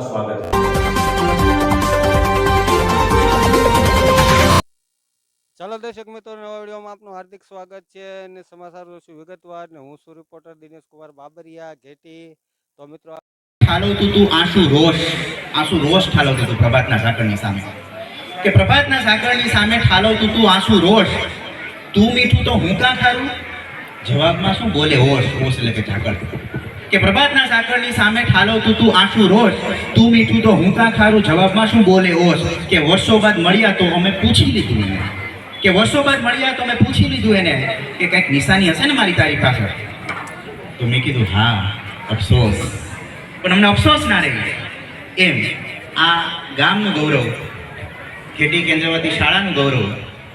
આપનું સ્વાગત છે. ચાલો દર્શક મિત્રો નવા વિડીયોમાં આપનું હાર્દિક સ્વાગત છે અને સમાચાર જોશું વિગતવાર ને હું છું રિપોર્ટર દિનેશ કુમાર બાબરિયા ઘેટી. તો મિત્રો ઠાલવતું તું આંસુ રોષ આંસુ રોષ ઠાલવતું તું પ્રભાતના સાકરની સામે. કે પ્રભાતના સાકરની સામે ઠાલવતું તું આંસુ રોષ તું મીઠું તો હું કાં ખારું? જવાબમાં શું બોલે? હોશ હોશ એટલે કે ઝાકળ કે પ્રભાતના ઝાકળની સામે ઠાલવતું તું આંસુ રોષ તું મીઠું તો હું કાં ખારું? જવાબમાં શું બોલે ઓશ કે વર્ષો બાદ મળ્યા તો અમે પૂછી લીધું એને. કે વર્ષો બાદ મળ્યા તો અમે પૂછી લીધું એને. કે કંઈક નિશાની હશે ને મારી તારી પાસે? તો મેં કીધું, હા, અફસોસ. પણ અમને અફસોસ ના રહી. એમ, આ ગામનું ગૌરવ ખેટી કેન્દ્રવતી શાળાનું ગૌરવ,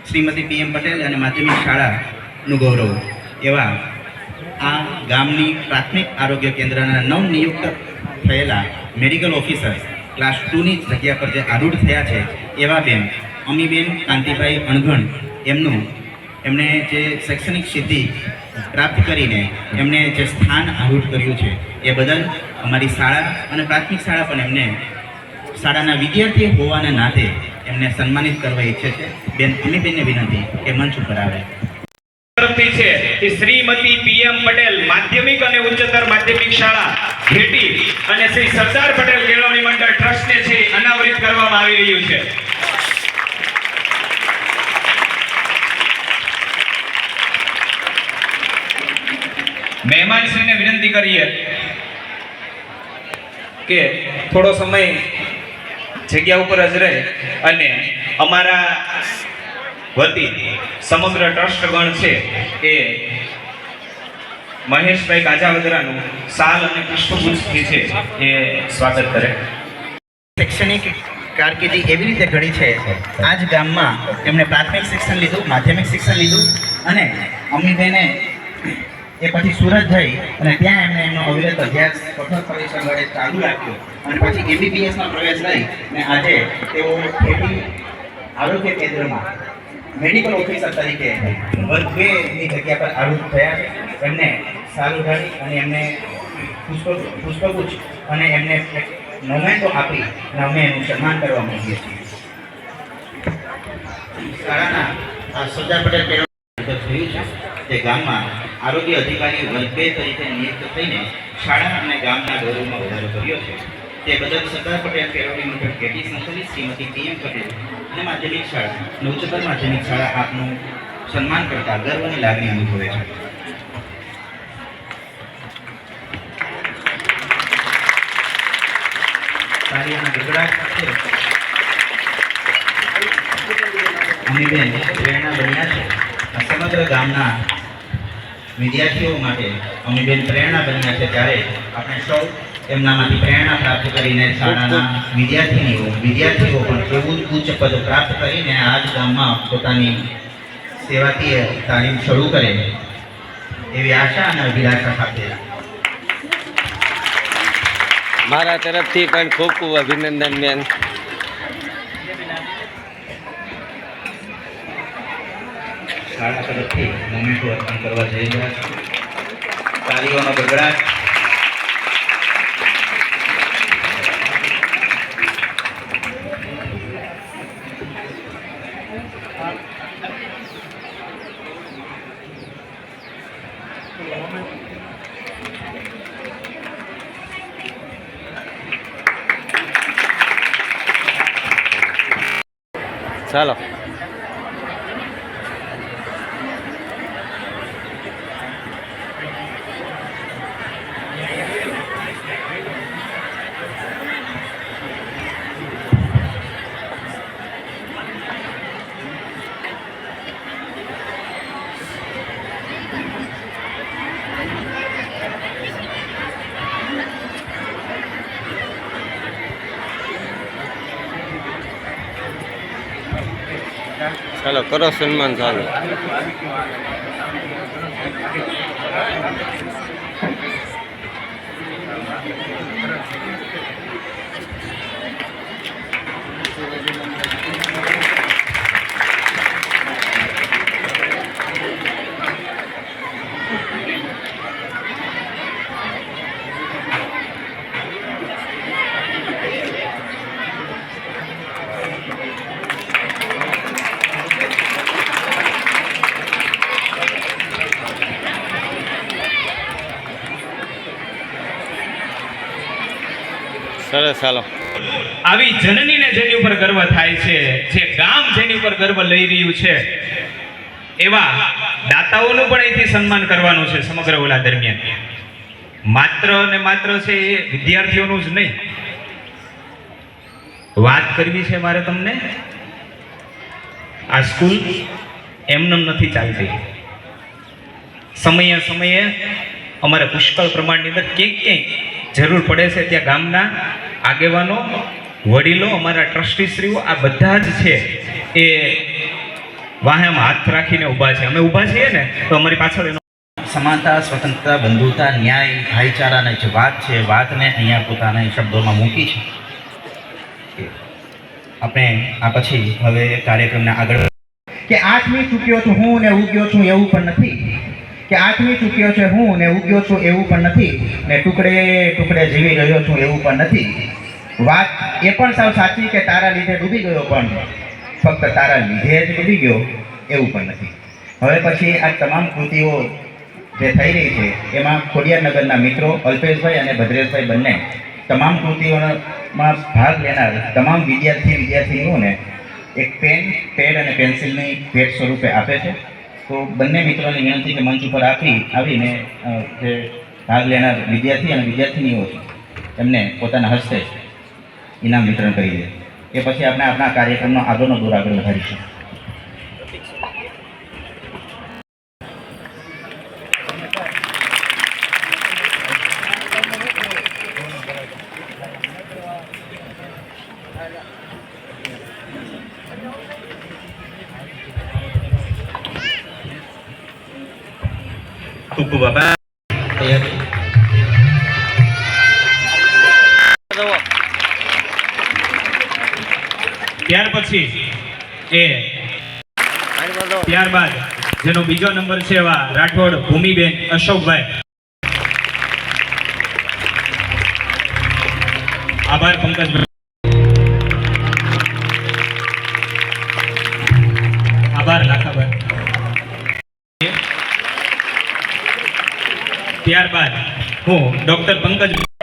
શ્રીમતી પીએમ પટેલ અને માધ્યમિક શાળાનું ગૌરવ, એવા આ ગામની પ્રાથમિક આરોગ્ય કેન્દ્રના નવનિયુક્ત થયેલા મેડિકલ ઓફિસર ક્લાસ ટુની જગ્યા પર જે આરૂઢ થયા છે, એવા બેન અમીબેન કાંતિભાઈ અણઘણ, એમનું એમણે જે શૈક્ષણિક સિદ્ધિ પ્રાપ્ત કરીને એમણે જે સ્થાન આરૂઢ કર્યું છે, એ બદલ અમારી શાળા અને પ્રાથમિક શાળા પણ એમને શાળાના વિદ્યાર્થી હોવાના નાતે એમને સન્માનિત કરવા ઈચ્છે છે. બેન અમીબેનને વિનંતી કે મંચ ઉપર આવે. તરફથી છે. એ શ્રીમતી પીએમ પટેલ માધ્યમિક અને ઉચ્ચતર માધ્યમિક શાળા ઘેટી અને શ્રી સરદાર પટેલ કેળવણી મંડળ ટ્રસ્ટને છે અનાવરિત કરવામાં આવી રહ્યું છે. મહેમાનશ્રીને વિનંતી કરીએ કે થોડો સમય જગ્યા ઉપર જ રહે અને અમારા વતી સમગ્ર ટ્રસ્ટગણ છે એ મહેશભાઈ કાજાવદરાનું સાલ અને પુષ્પગુચ્છથી છે એ સ્વાગત કરે. શૈક્ષણિક કારકિર્દી એવી રીતે ઘડી છે આ જ ગામમાં એમણે પ્રાથમિક શિક્ષણ લીધું, માધ્યમિક શિક્ષણ લીધું અને અમીબેને એ પછી સુરત જઈ અને ત્યાં એમણે એમનો અવિરત અભ્યાસ, કઠોર પરિશ્રમ વડે ચાલુ રાખ્યો અને પછી એમબીબીએસમાં પ્રવેશ લઈ અને આજે તેઓ ખેતી, આરોગ્ય કેન્દ્રમાં મેડિકલ ઓફિસર તરીકે વર્ગ બે જગ્યા પર આરૂઢ થયા છે. એમને સારું ઢાળી અને એમને પુષ્પ પુષ્પગુચ્છ અને એમને મોમેન્ટો આપી અને અમે એનું સન્માન કરવા માંગીએ છીએ. શાળાના, આ સરદાર પટેલ પેરોડ થયું છે તે ગામમાં આરોગ્ય અધિકારી વર્ગ બે તરીકે નિયુક્ત થઈને શાળા અને ગામના ગૌરવમાં વધારો કર્યો છે. તે બદલ સરદાર પટેલ કેળવણી મંડળ કેટી સંકલિત શ્રીમતી પીએમ પટેલ અને માધ્યમિક શાળા, અને ઉચ્ચતર માધ્યમિક શાળા આપનું સન્માન કરતા ગર્વની લાગણી અનુભવે છે. તાળીઓના ગગડાટ અમીબેન પ્રેરણા બન્યા છે. સમગ્ર ગામના વિદ્યાર્થીઓ માટે અમીબેન પ્રેરણા બન્યા છે ત્યારે આપણે સૌ એમનામાંથી પ્રેરણા પ્રાપ્ત કરીને શાળાના વિદ્યાર્થીનીઓ વિદ્યાર્થીઓ પણ એવું ઉચ્ચ પદ પ્રાપ્ત કરીને આ જ ગામમાં પોતાની સેવાકીય તાલીમ શરૂ કરે. એવી આશા અને અભિલાષા સાથે. મારા તરફથી પણ ખૂબ ખૂબ અભિનંદન બેન. શાળા તરફથી મોમેન્ટો અર્પણ કરવા જઈ રહ્યા તાલીઓનો તાળીઓનો ચાલો ચાલો કરો સન્માન ચાલુ. ચાલો આવી જનનીને જેની ઉપર ગર્વ થાય છે, જે ગામ જેની ઉપર ગર્વ લઈ રહ્યું છે, એવા દાતાઓનું પણ અહીંથી સન્માન કરવાનું છે સમગ્ર ઓલા દરમિયાન. માત્ર ને માત્ર છે એ વિદ્યાર્થીઓનું જ નહીં. વાત કરવી છે મારે તમને? આ સ્કૂલ એમનેમ નથી ચાલતી. સમયે સમયે અમારે પુષ્કળ પ્રમાણની અંદર ક્યાંક ક્યાંક જરૂર પડે છે ત્યાં ગામના આગેવાનો વડીલો અમારા ટ્રસ્ટીશ્રીઓ આ બધા જ છે એ વાહેમ હાથ રાખીને ઊભા છે. અમે ઊભા છીએ ને તો અમારી પાછળ એનો સમાનતા સ્વતંત્રતા બંધુતા ન્યાય ભાઈચારાની જે વાત છે વાતને અહીંયા પોતાના શબ્દોમાં મૂકી છે. આપણે આ પછી હવે કાર્યક્રમને આગળ કે આઠમી ચૂક્યો છું હું ને ઉગ્યો છું એવું પણ નથી. કે આઠમી ચૂક્યો છે હું ને ઉગ્યો છું એવું પણ નથી ને ટુકડે ટુકડે જીવી રહ્યો છું એવું પણ નથી. વાત એ પણ સાવ સાચી કે તારા લીધે ડૂબી ગયો પણ ફક્ત તારા લીધે જ ડૂબી ગયો એવું પણ નથી. હવે પછી આ તમામ કૃતિઓ જે થઈ રહી છે એમાં ખોડિયાનગરના મિત્રો અલ્પેશભાઈ અને ભદ્રેશભાઈ બંને તમામ કૃતિઓમાં ભાગ લેનાર તમામ વિદ્યાર્થી વિદ્યાર્થીઓને એક પેન, પેડ અને પેન્સિલની ભેટ સ્વરૂપે આપે છે. તો બંને મિત્રોની વિનંતી કે મંચ ઉપર આપી આવીને જે ભાગ લેનાર વિદ્યાર્થી અને વિદ્યાર્થીનીઓ એમને પોતાના હસ્તે ઇનામ વિતરણ કરી દે. એ પછી આપણે આપણા કાર્યક્રમનો આગળનો દોર આગળ વધારીશું. બાબા તૈયારી જવો ત્યાર પછી એ ત્યારબાદ જેનો બીજો નંબર છે એવા રાઠોડ ભૂમિબેન અશોકભાઈ. આભાર, પંકજભાઈ. ત્યારબાદ હું ડોક્ટર પંકજ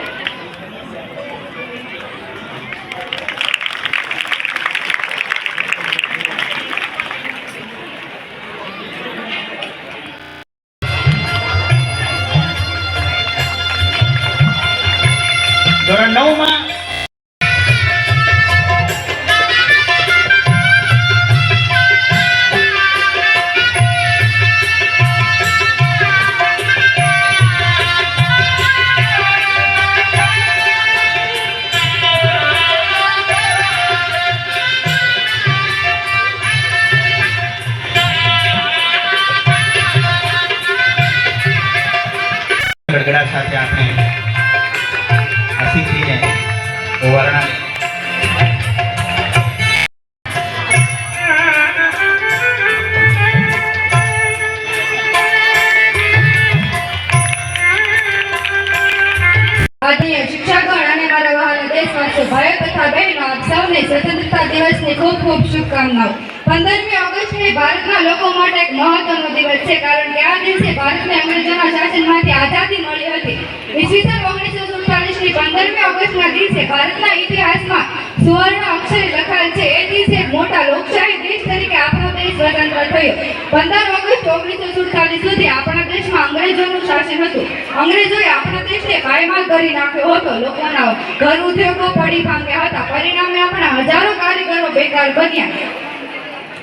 અંગ્રેજોનું શાસન હતું. અંગ્રેજોએ આપણા દેશને કાયમાલ કરી નાખ્યો હતો. લોકોના ઘર ઉદ્યોગો પડી ભાંગ્યા હતા. પરિણામે આપણા હજારો કારીગરો બેકાર બન્યા.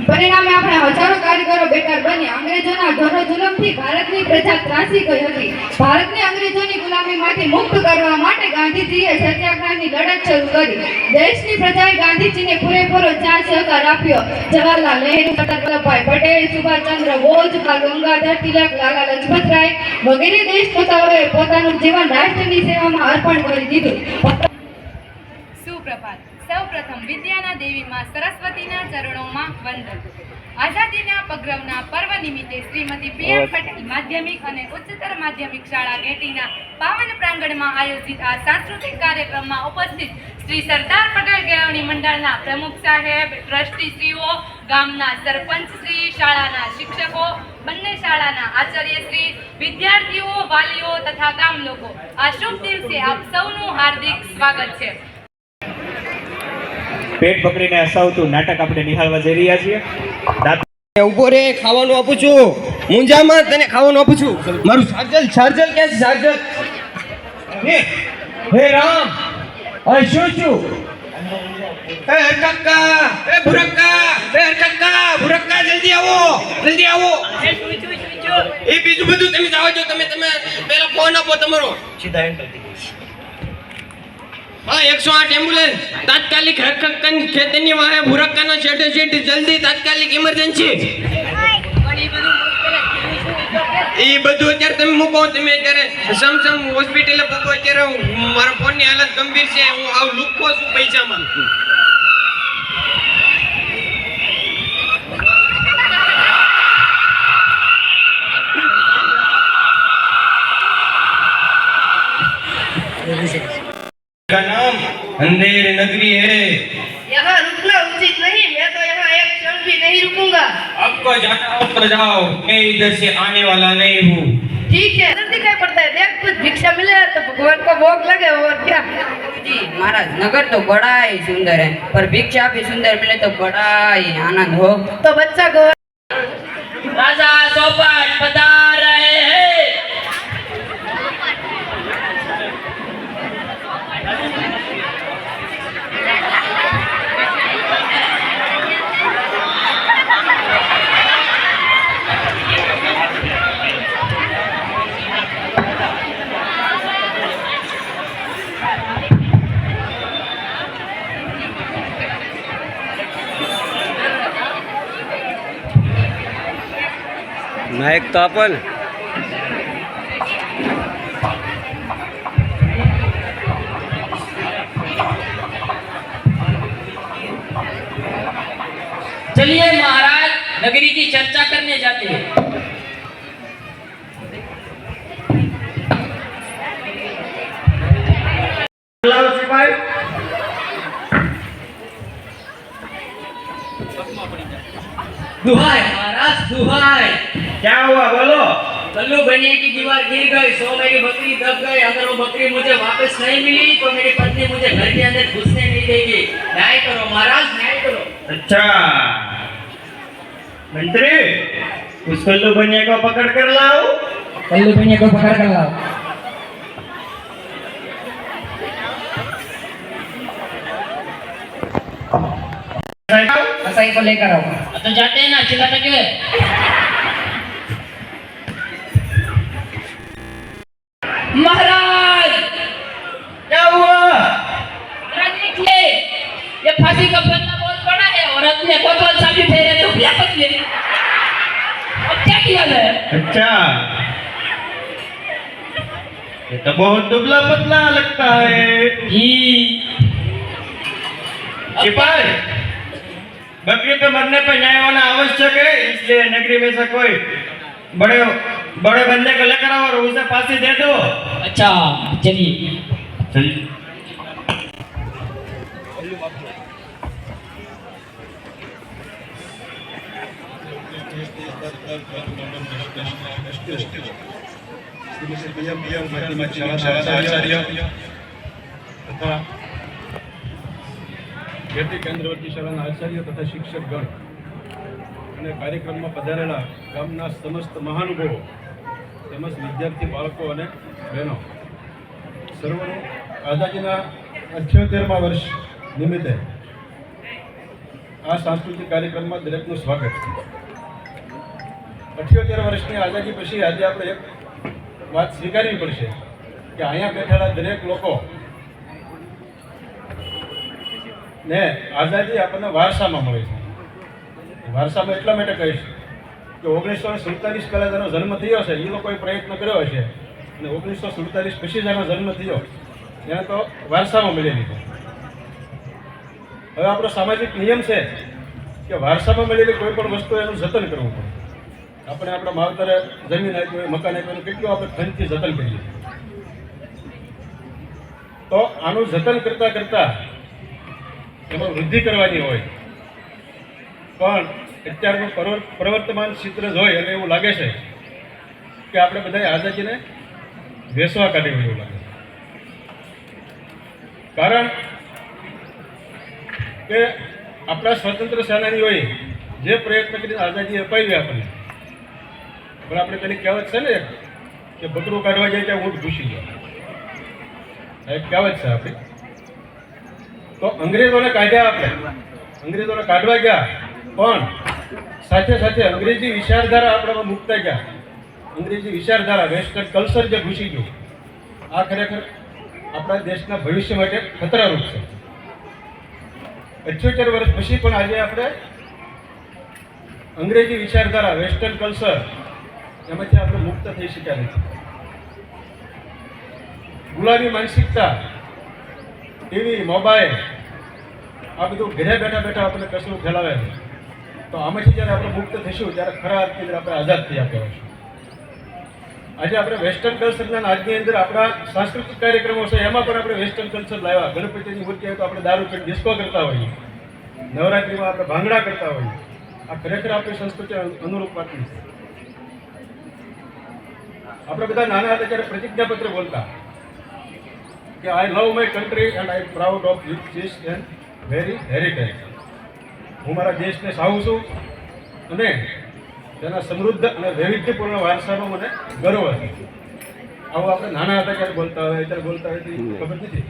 પરિણામે આપણે હજારો કારીગરો બેકાર બન્યા. અંગ્રેજોના જોરો જુલમથી ભારતની પ્રજા ત્રાસી ગઈ હતી. ભારતને અંગ્રેજોની ગુલામીમાંથી મુક્ત કરવા માટે ગાંધીજીએ સત્યાગ્રહની લડત શરૂ કરી. દેશની પ્રજાએ ગાંધીજીને પૂરેપૂરો ચાર સહકાર આપ્યો. જવાહરલાલ નહેરુ સરદાર વલ્લભભાઈ પટેલ, સુભાષચંદ્ર બોઝ, બાલ ગંગાધર તિલક, લાલા લજપતરાય વગેરે દેશ પોતાઓએ પોતાનું જીવન રાષ્ટ્રની સેવામાં અર્પણ કરી દીધું. સુપ્રભાત. સૌપ્રથમ વિદ્યાના દેવીમાં સરસ્વતીના ચરણોમાં વંદન. આઝાદીના પગરવના પર્વ નિમિત્તે શ્રીમતી પીએમ પટેલ માધ્યમિક અને ઉચ્ચતર માધ્યમિક શાળા ગેટીના પાવન પ્રાંગણમાં આયોજિત આ સાંસ્કૃતિક કાર્યક્રમમાં ઉપસ્થિત શ્રી સરદાર પટેલ કેળવણી મંડળના પ્રમુખ સાહેબ ટ્રસ્ટીશ્રીઓ ગામના સરપંચશ્રી શાળાના શિક્ષકો બંને શાળાના આચાર્યશ્રી વિદ્યાર્થીઓ વાલીઓ તથા ગામ લોકો. આ શુભ દિવસે આપ સૌનું હાર્દિક સ્વાગત છે. પેટ પકડીને હસાવતું નાટક આપણે નિહાળવા જઈ રહ્યા છીએ. દાંત ઊભો રે ખાવાનું આપું છું. મુંજામાં તને ખાવાનું આપું છું. મારું સાર્જલ ચાર્જર ક્યાં છે ચાર્જર હે રામ હે શું છું? એ કાકા એ ભુરક્કા એ કાકા ભુરક્કા જલ્દી આવો જલ્દી આવો. એ બીજું બધું તમે જાઓ છો તમે તમે પેલા ફોન આપો તમારો. સીધા એન્ટર એકસો આઠ એમ્બ્યુલન્સ તાત્કાલિક હરકન ખેતરની વાહે ભુરક્કાનો છેટે છેટ જલ્દી તાત્કાલિક ઇમરજન્સી એ બધું અત્યારે તમે મૂકો, તમે અત્યારે સમસમ હોસ્પિટલે મૂકો અત્યારે મારા ફોનની હાલત ગંભીર છે, હું આવ લુખો છું પૈસામાં. का नाम अंधेर नगरी है। यहाँ रुकना उचित नहीं मैं तो यहाँ एक क्षण भी नहीं रुकूँगा। आपको जाना हो तो जाओ मैं इधर से आने वाला नहीं हूँ। ठीक है। इधर दिखाई पड़ता है देख कुछ भिक्षा मिले तो भगवान को भोग लगे और क्या? जी महाराज नगर तो बड़ा ही सुंदर है पर भिक्षा भी सुंदर मिले तो बड़ा ही आनंद हो। तो बच्चा को राजा चौपट महक तापल तो चलिए महाराज नगरी की चर्चा करने जाते हैं। दुहाई महाराज दुहाई। क्या हुआ बोलो? कल्लू बनिए की दीवार गिर गई सो मेरी बकरी दब गई। अगर वो बकरी मुझे वापस नहीं मिली तो मेरी पत्नी मुझे घर के अंदर घुसने नहीं देगी। न्याय करो महाराज न्याय करो। अच्छा। मंत्री उस कल्लू बनिया को पकड़ कर लाओ। कल्लू बनिए को पकड़ कर लाओ। कसाई को लेकर आओ। तो जाते हैं ना चिल्लाते क्यों है? महाराज क्या हुआ महाराज देखिए ये फांसी का फंदा बहुत बड़ा है और अपने कोतवाल साहब फेरे तो क्या बदले अब क्या किया जाए अच्छा ये तो बहुत दुबला पतला लगता है जी सिपाही बकरी पे मरने पर न्याय होना आवश्यक है इसलिए नगरी में से कोई बड़े बड़े बंदे को लेकर आओ और उसे फांसी दे दो। अच्छा चलिए। तथा केंद्रवर्ती शरण आचार्य तथा शिक्षक गण અને કાર્યક્રમમાં પધારેલા ગામના સમસ્ત મહાનુભાવો, તેમજ વિદ્યાર્થી બાળકો અને બહેનો. સર્વનું આઝાદીના અઠ્યોતેરમા વર્ષ નિમિત્તે આ સાંસ્કૃતિક કાર્યક્રમમાં દરેકનું સ્વાગત. અઠ્યોતેર વર્ષની આઝાદી પછી આજે આપણે એક વાત સ્વીકારવી પડશે કે અહીંયા બેઠેલા દરેક લોકો ને આઝાદી આપણને વારસામાં મળે છે. વારસામાં એટલા માટે કહીશ કે ઓગણીસો સુડતાલીસ પહેલાં જેનો જન્મ થયો છે એ લોકોએ પ્રયત્ન કર્યો હશે. અને ઓગણીસો સુડતાલીસ પછી જેનો જન્મ થયો. એને તો વારસામાં મળેલી છે હવે આપણો સામાજિક નિયમ છે કે વારસામાં મળેલી કોઈ પણ વસ્તુ એનું જતન કરવું પડે. આપણે આપણા માવતરે જમીન આપી હોય મકાન આપ્યું કેટલું આપણે ખંડથી જતન કરીએ. તો આનું જતન કરતાં કરતાં એમાં વૃદ્ધિ કરવાની હોય. પણ અત્યારનું પરવર- પ્રવર્તમાન ચિત્ર જોઈ અને એવું લાગે છે કે આપણે બધાએ આઝાદીને વેસવા કાઢી એવું લાગે કારણ કે આપણા સ્વતંત્ર સેનાનીઓએ જે પ્રયત્ન કરીને આઝાદી અપાવી આપણને, પણ આપણે પેલી કહેવત છે ને કે બકરું કાઢવા જાય ત્યાં ઊંટ ઘૂસી જાય. એક કહેવત છે આપણી. તો અંગ્રેજોને કાઢ્યા આપણે. અંગ્રેજોને કાઢવા ગયા. પણ સાથે સાથે અંગ્રેજી વિચારધારા આપણામાં મૂકતા ગયા. અંગ્રેજી વિચારધારા વેસ્ટર્ન કલ્ચર જે ઘૂસી ગયું, આ ખરેખર આપણા દેશના ભવિષ્ય માટે ખતરારૂપ છે. અઠ્યોતેર વર્ષ પછી પણ આજે આપણે અંગ્રેજી વિચારધારા વેસ્ટર્ન કલ્ચર એમાંથી આપણે મુક્ત થઈ શક્યા નથી. ગુલાબી માનસિકતા, ટીવી, મોબાઈલ, આ બધું ઘરે બેઠા બેઠા આપણે કશું ફેલાવે છે તો આમાંથી જ્યારે આપણે મુક્ત થઈશું, ત્યારે ખરા અર્થે આપણે આઝાદ થયા કહેવાય આજે આપણે વેસ્ટર્ન કલ્ચરના આજની અંદર આપણા સાંસ્કૃતિક કાર્યક્રમો છે, એમાં પણ આપણે વેસ્ટર્ન કલ્ચર લાવ્યા. ગણપતિની મૂર્તિ હોય તો આપણે દારૂ પીને ડિસ્કો કરતા હોઈએ. નવરાત્રિમાં આપણે ભાંગડા કરતા હોઈએ. આ ખરેખર આપણી સંસ્કૃતિ અનુરૂપ વાત નથી. આપણે બધા નાના હતા ત્યારે પ્રતિજ્ઞાપત્ર બોલતા કે I love my country and I proud of this and very heritage હું મારા દેશને સાહું છું અને તેના સમૃદ્ધ અને વૈવિધ્યપૂર્ણ વારસાનો મને ગર્વ છે. આવું આપણે નાના હતા ક્યારે બોલતા હોય ત્યારે બોલતા હોય ખબર નથી.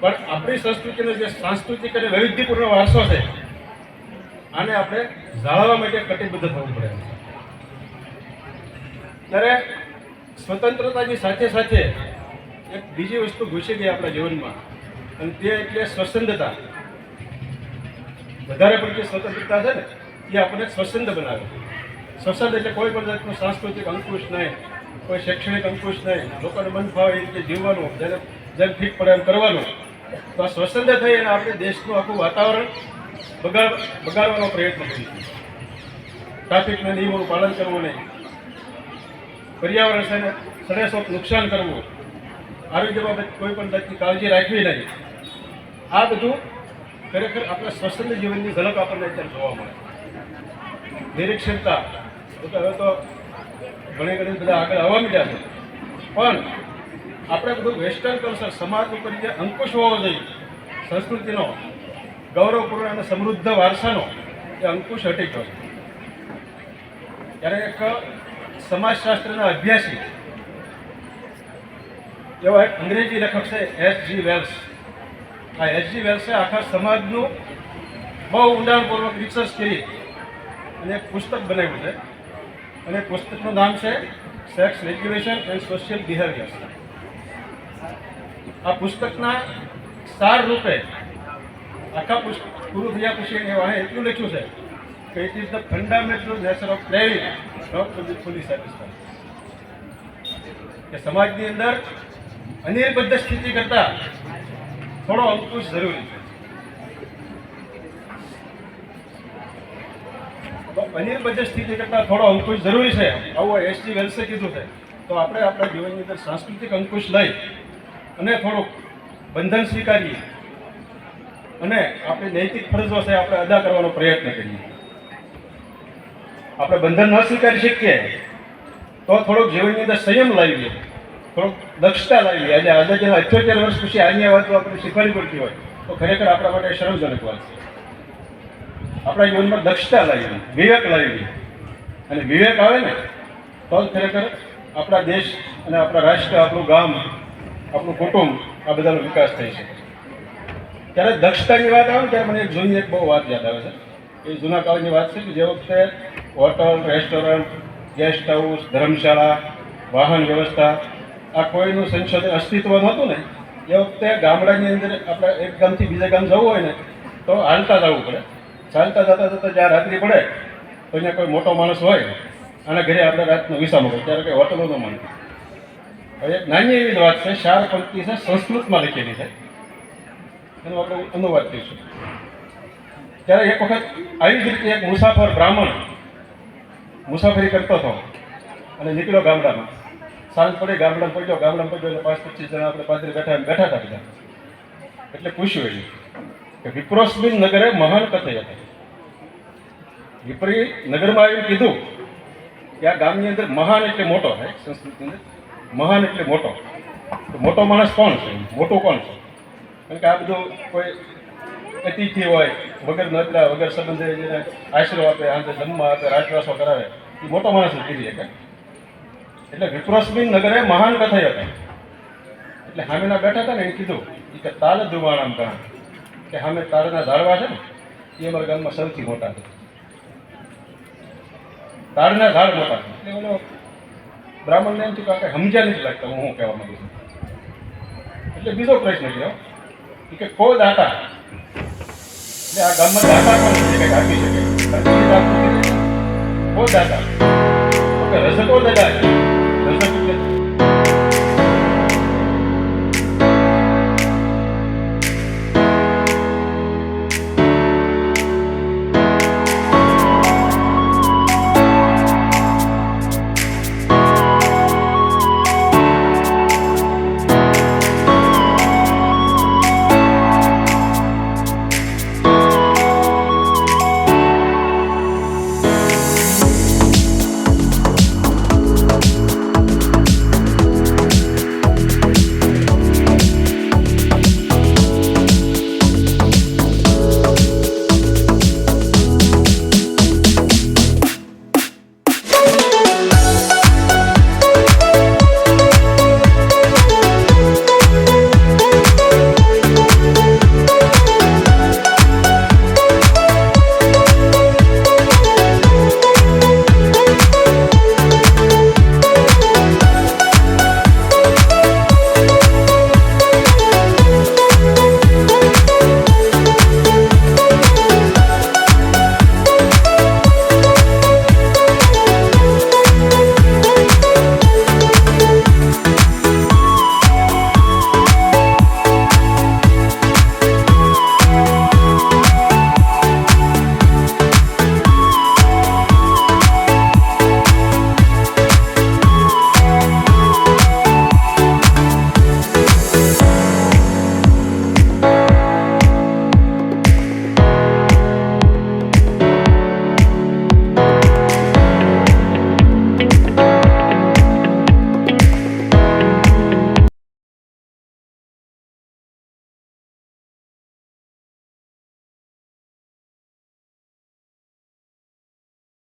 પણ આપણી સંસ્કૃતિનો જે સાંસ્કૃતિક અને વૈવિધ્યપૂર્ણ વારસો છે આને આપણે જાળવવા માટે કટિબદ્ધ થવું પડે. ત્યારે સ્વતંત્રતાની સાથે સાથે એક બીજી વસ્તુ ઘૂસી ગઈ આપણા જીવનમાં અને તે એટલે સ્વસંદતા વધારે પડતી સ્વતંત્રતા છે ને, એ આપણને સ્વસંદ બનાવે. સ્વસંદ એટલે કોઈ પણ જાતનું સાંસ્કૃતિક અંકુશ નહીં, કોઈ શૈક્ષણિક અંકુશ નહીં. લોકોને મન ફાવે એ રીતે જીવવાનું, જેને જેમ ઠીક પડે એમ કરવાનું. તો આ સ્વસંદ થઈ અને આપણે દેશનું આખું વાતાવરણ બગાડ બગાડવાનો પ્રયત્ન કરીશું ટ્રાફિકના નિયમોનું પાલન કરવું નહીં. પર્યાવરણ સામે સડેસોક નુકસાન કરવું. આરોગ્ય બાબત કોઈ પણ જાતની કાળજી રાખવી નહીં. આ બધું ખરેખર આપણા સ્વસ્થ જીવનની ઝલક આપણને અત્યારે જોવા મળે નિરીક્ષણતા હવે તો ઘણી ઘણી બધા આગળ આવવા મીડ્યા છે. પણ આપણે બધું વેસ્ટર્ન કલ્ચર સમાજ ઉપર જે અંકુશ હોવો જોઈએ, સંસ્કૃતિનો, ગૌરવપૂર્ણ અને સમૃદ્ધ વારસાનો, એ અંકુશ હટી ગયો ત્યારે એક સમાજશાસ્ત્રના અભ્યાસી, એવા એક અંગ્રેજી લેખક છે એસ જી વેલ્સ આ જી વેલ્સે આખા સમાજનું બહુ ઊંડાણપૂર્વક રિસર્ચ કરી અને એક પુસ્તક બનાવ્યું છે. અને પુસ્તકનું નામ છે sex regulation and social behaviours આ પુસ્તકના સાર રૂપે આખા પુસ્તક પૂરું થયા પછી એને વાંહે એટલું લખ્યું છે કે it is the fundamental nature of craving not to be fully કે સમાજની અંદર અનિર્બદ્ધ સ્થિતિ કરતાં થોડો અંકુશ જરૂરી છે. તો અનિર્બદ્ધ સ્થિતિ કરતાં થોડો અંકુશ જરૂરી છે. આવું એસટી વેલ્સે કીધું છે. તો આપણે આપણા જીવનની અંદર સાંસ્કૃતિક અંકુશ લઈ અને થોડુંક બંધન સ્વીકારીએ. અને આપણી નૈતિક ફરજો છે આપણે અદા કરવાનો પ્રયત્ન કરીએ. આપણે બંધન ન સ્વીકારી શકીએ તો થોડુંક જીવનની અંદર સંયમ લાવીએ. થોડુંક દક્ષતા લાવી. આજે આઝાદીના અઠ્યોતેર વર્ષ પછી આની વાતો આપણે શીખવાડી પડતી હોય, તો ખરેખર આપણા માટે શરમજનક વાત છે. આપણા જીવનમાં દક્ષતા લાવી, વિવેક લાવી. અને વિવેક આવે ને, તો જ ખરેખર આપણા દેશ અને આપણા રાષ્ટ્ર, આપણું ગામ, આપણું કુટુંબ, આ બધાનો વિકાસ થઈ શકે. ત્યારે દક્ષતાની વાત આવે ત્યારે મને એક જૂની એક બહુ વાત યાદ આવે છે. એ જૂના કાળની વાત છે કે જે વખતે હોટલ, રેસ્ટોરન્ટ, ગેસ્ટ હાઉસ, ધર્મશાળા, વાહન વ્યવસ્થા આ કોઈનું સંશોધન અસ્તિત્વ નહોતું ને, એ વખતે ગામડાની અંદર આપણે એક ગામથી બીજા ગામ જવું હોય ને, તો હાલતા જવું પડે. ચાલતા જતા જતા જ્યાં રાત્રિ પડે, તો અહીંયા કોઈ મોટો માણસ હોય, આના ઘરે આપણે રાતનો વિસામો હોય ત્યારે કંઈ હોટલો ન મળે હવે એક નાની એવી વાત છે, શાર પંક્તિ છે, સંસ્કૃતમાં લખેલી છે. એનો આપણે અનુવાદ કરીશું. ત્યારે એક વખત આવી જ રીતે એક મુસાફર બ્રાહ્મણ મુસાફરી કરતો હતો અને નીકળ્યો ગામડામાં. સાંજ પડે, ગામડામાં પહોંચ્યો ગામડામાં પહોંચ્યો એટલે પાંચ, પચીસ જણા આપણે પાદરી બેઠા બેઠા હતા બધા. એટલે પૂછ્યું એની કે વિપ્રોસ્મિન નગરે મહાન કથય હતા. વિપરી નગરમાં આવીને કીધું કે આ ગામની અંદર મહાન એટલે મોટો સંસ્કૃતની અંદર મહાન એટલે મોટો. મોટો માણસ કોણ છે? મોટો કોણ છે? કારણ કે આ બધું કોઈ અતિથિ હોય, વગર નદરા વગર સંબંધે આશરો આપે આંતે જન્મ આપે રાજવાસો કરાવે, એ મોટો માણસ કીધી શકે એટલે વિપ્રોસ્મિન નગરે મહાન કથા હતા એટલે હામીના બેઠા હતા ને એ કીધું એ કે તાલ દુવાણામ કહા કે સામે તાળના ઝાડવા છે ને એ અમારા ગામમાં સૌથી મોટા છે. તાળના ઝાડ મોટા એટલે ઓલો બ્રાહ્મણને એમ થયું કે સમજ્યા નથી લાગતા હું શું કહેવા માંગુ છું. એટલે બીજો પ્રશ્ન કર્યો કે કો દાતા, એટલે આ ગામમાં દાતા પણ કંઈક આપી શકે. સરકારી દાતા. નથી. કો દાતા તો દાદા Thank you.